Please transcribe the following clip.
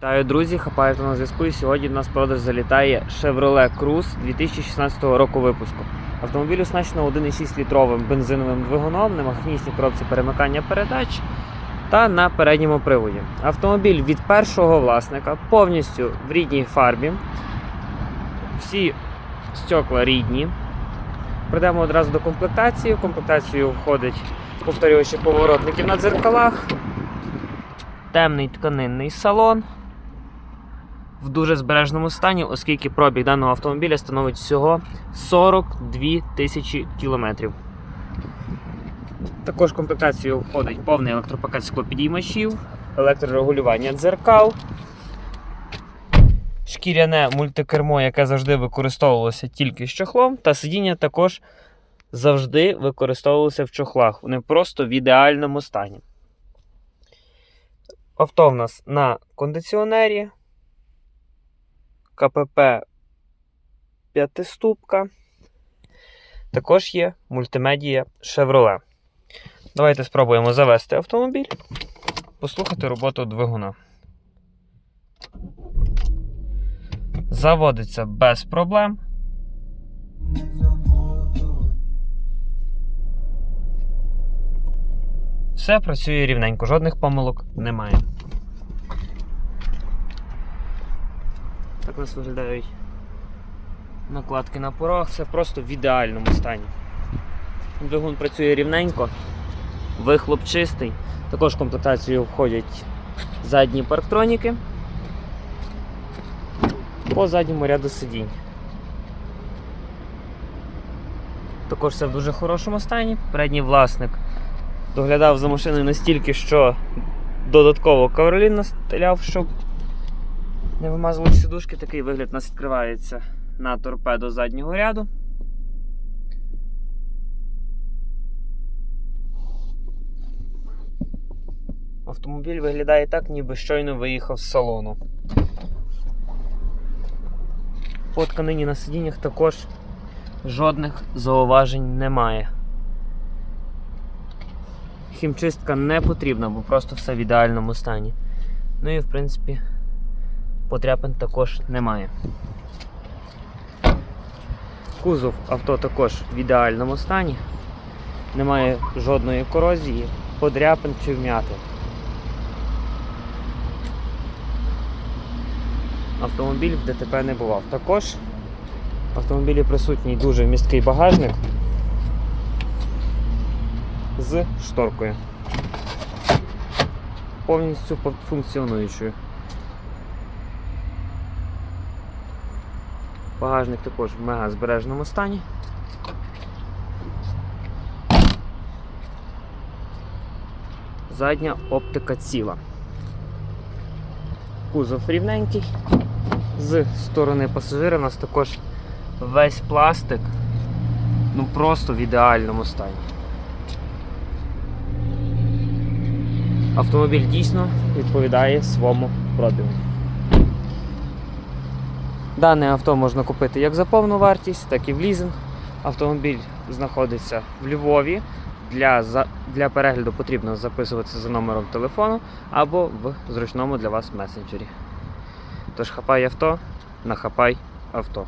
Вітаю, друзі, хапаєте на зв'язку. І сьогодні в нас продаж залітає Chevrolet Cruze 2016 року випуску. Автомобіль оснащено 1,6 літровим бензиновим двигуном на механічній коробці перемикання передач та на передньому приводі. Автомобіль від першого власника повністю в рідній фарбі. Всі стекла рідні. Прийдемо одразу до комплектації. В комплектацію входить повторювачі поворотників на дзеркалах, темний тканинний салон в дуже збережному стані, оскільки пробіг даного автомобіля становить всього 42 тисячі кілометрів. Також в комплектацію входить повний електропакет склопідіймачів, електрорегулювання дзеркал, шкіряне мультикермо, яке завжди використовувалося тільки з чохлом, та сидіння також завжди використовувалося в чохлах. Вони просто в ідеальному стані. Авто в нас на кондиціонері. КПП п'ятиступка. Також є мультимедія Chevrolet. Давайте спробуємо завести автомобіль, послухати роботу двигуна. Заводиться без проблем. Все працює рівненько, жодних помилок немає. Так у нас виглядають накладки на порог, все просто в ідеальному стані. Двигун працює рівненько, вихлоп чистий. Також в комплектацію входять задні парктроніки по задньому ряду сидінь. Також все в дуже хорошому стані. Передній власник доглядав за машиною настільки, що додатково ковролін настеляв, щоб не вимазали сидушки, такий вигляд у нас відкривається на торпедо заднього ряду. Автомобіль виглядає так, ніби щойно виїхав з салону. По тканині на сидіннях також жодних зауважень немає. Хімчистка не потрібна, бо просто все в ідеальному стані. Ну і в принципі потряпин також немає. Кузов авто також в ідеальному стані. Немає жодної корозії, подряпин чи вмятин. Автомобіль в ДТП не бував. Також в автомобілі присутній дуже місткий багажник з шторкою. Повністю функціонуючою. Багажник також в мега збереженому стані. Задня оптика ціла. Кузов рівненький. З сторони пасажира у нас також весь пластик ну просто в ідеальному стані. Автомобіль дійсно відповідає своєму пробігу. Дане авто можна купити як за повну вартість, так і в лізинг. Автомобіль знаходиться в Львові. Для, для перегляду потрібно записуватися за номером телефону або в зручному для вас месенджері. Тож хапай авто, нахапай авто.